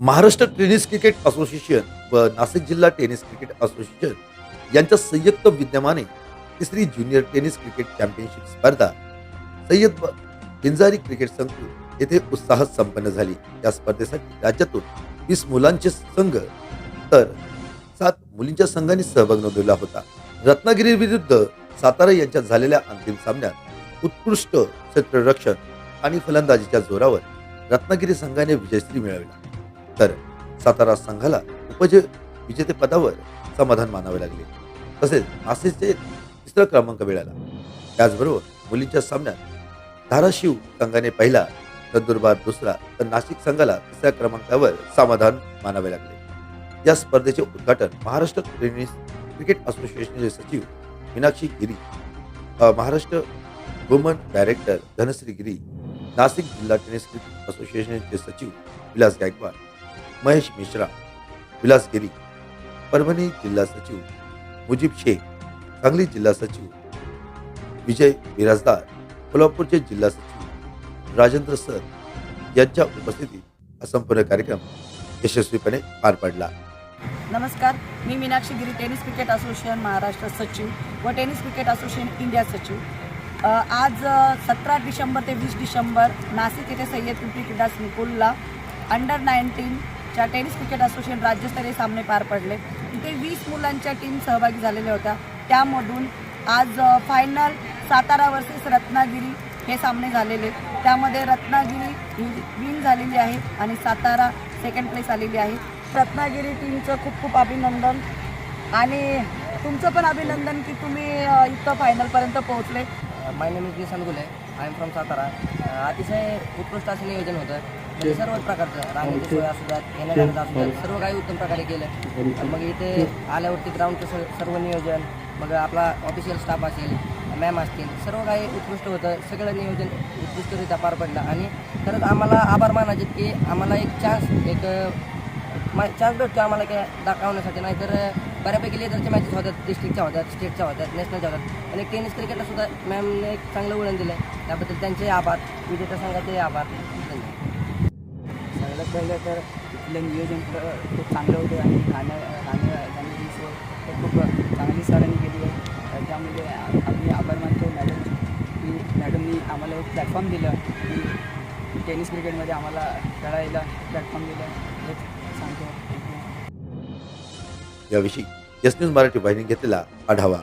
Maharashtra tennis cricket association व नाशिक जिल्हा tennis cricket association यांच्या संयुक्त विद्यमाने तिसरी ज्युनियर टेनिस क्रिकेट चॅम्पियनशिप स्पर्धा सय्यद हिंजारी क्रिकेट संकुल येथे उत्साहात संपन्न झाली. या स्पर्धेसाठी राज्यातून वीस मुलांचे संघ तर सात मुलींच्या संघांनी सहभाग नोंदवला होता. रत्नागिरी विरुद्ध सातारा यांच्यात झालेल्या अंतिम सामन्यात उत्कृष्ट क्षेत्ररक्षण आणि फलंदाजीच्या जोरावर रत्नागिरी संघाने विजयश्री मिळवला. तर सातारा संघाला उपज विजेतेपदावर समाधान मानावे लागले. तसेच नाशिकचे तिसरा क्रमांक मिळाला. त्याचबरोबर मुलींच्या सामन्यात धाराशिव संघाने पहिला नंदुरबार दुसरा तर नाशिक संघाला तिसऱ्या क्रमांकावर समाधान मानावे लागले. या स्पर्धेचे उद्घाटन महाराष्ट्र टेनिस क्रिकेट असोसिएशनचे सचिव मीनाक्षी गिरी महाराष्ट्र वुमन डायरेक्टर धनश्री गिरी नाशिक जिल्हा टेनिस क्रिकेट असोसिएशनचे सचिव विलास गायकवाड महेश मिश्रा विलास गिरी परभणी जिल्हा सचिव मुजीब शेख सांगली जिल्हा सचिव विजय बिराजदार कोल्हापूरचे जिल्हा सचिव राजेंद्र सर यांच्या उपस्थितीत हा संपूर्ण कार्यक्रम यशस्वीपणे पार पडला. नमस्कार मी Meenakshi Giri tennis cricket association Maharashtra सचिव व टेनिस क्रिकेट असोसिएशन इंडिया सचिव. आज सतरा डिसेंबर ते वीस डिसेंबर नाशिक येथे सय्यद क्रिकेट क्रीडा संकुलला अंडर च्या टेनिस क्रिकेट असोसिएशन राज्यस्तरीय सामने पार पडले तिथे वीस मुलांच्या टीम सहभागी झालेल्या होत्या. त्यामधून आज फायनल सातारा वर्सेस रत्नागिरी हे सामने झालेले. त्यामध्ये रत्नागिरी ही विन झालेली आहे आणि सातारा सेकंड प्लेस आलेली आहे. रत्नागिरी टीमचं खूप खूप अभिनंदन. आणि तुमचं पण अभिनंदन की तुम्ही इथं फायनलपर्यंत पोहोचले. My name is Gule. I am from Satara अतिशय उत्कृष्ट असं नियोजन होतं. म्हणजे सर्वच प्रकारचं राहण्याची सोय असू द्यात येण्याजाण्याचं असू द्यात सर्व काही उत्तम प्रकारे केलं. मग इथे आल्यावरती ग्राउंडचं सर्व नियोजन मग आपला ऑफिशियल स्टाफ असेल मॅम असतील सर्व काही उत्कृष्ट होतं. सगळं नियोजन उत्कृष्टरित्या पार पडलं. आणि खरंच आम्हाला आभार मानायचे की आम्हाला एक चान्स एक चान्स भेटतो आम्हाला काय दाखवण्यासाठी. नाहीतर बऱ्यापैकी लेदरच्या मॅचेस होतात डिस्ट्रिक्टच्या होतात स्टेटच्या होतात नॅशनलच्या होतात. आणि टेनिस क्रिकेटला सुद्धा मॅमने एक चांगलं वळण दिलं आहे त्याबद्दल त्यांचे आभार. विजेत्या संघाचे आभार. सगळ्यात पहिलं तर इथलं नियोजन खूप चांगलं होतं आणि खाणं खाणं राहण्याची सोय तर खूप चांगली सरांनी केली आहे. त्यामुळे आम्ही आभार मानतो. मॅडम की मॅडमनी आम्हाला एक प्लॅटफॉर्म दिलं. की टेनिस क्रिकेटमध्ये आम्हाला खेळायला प्लॅटफॉर्म दिलं. हेच याविषयी एस न्यूज मराठी वाहिनी घेतलेला आढावा.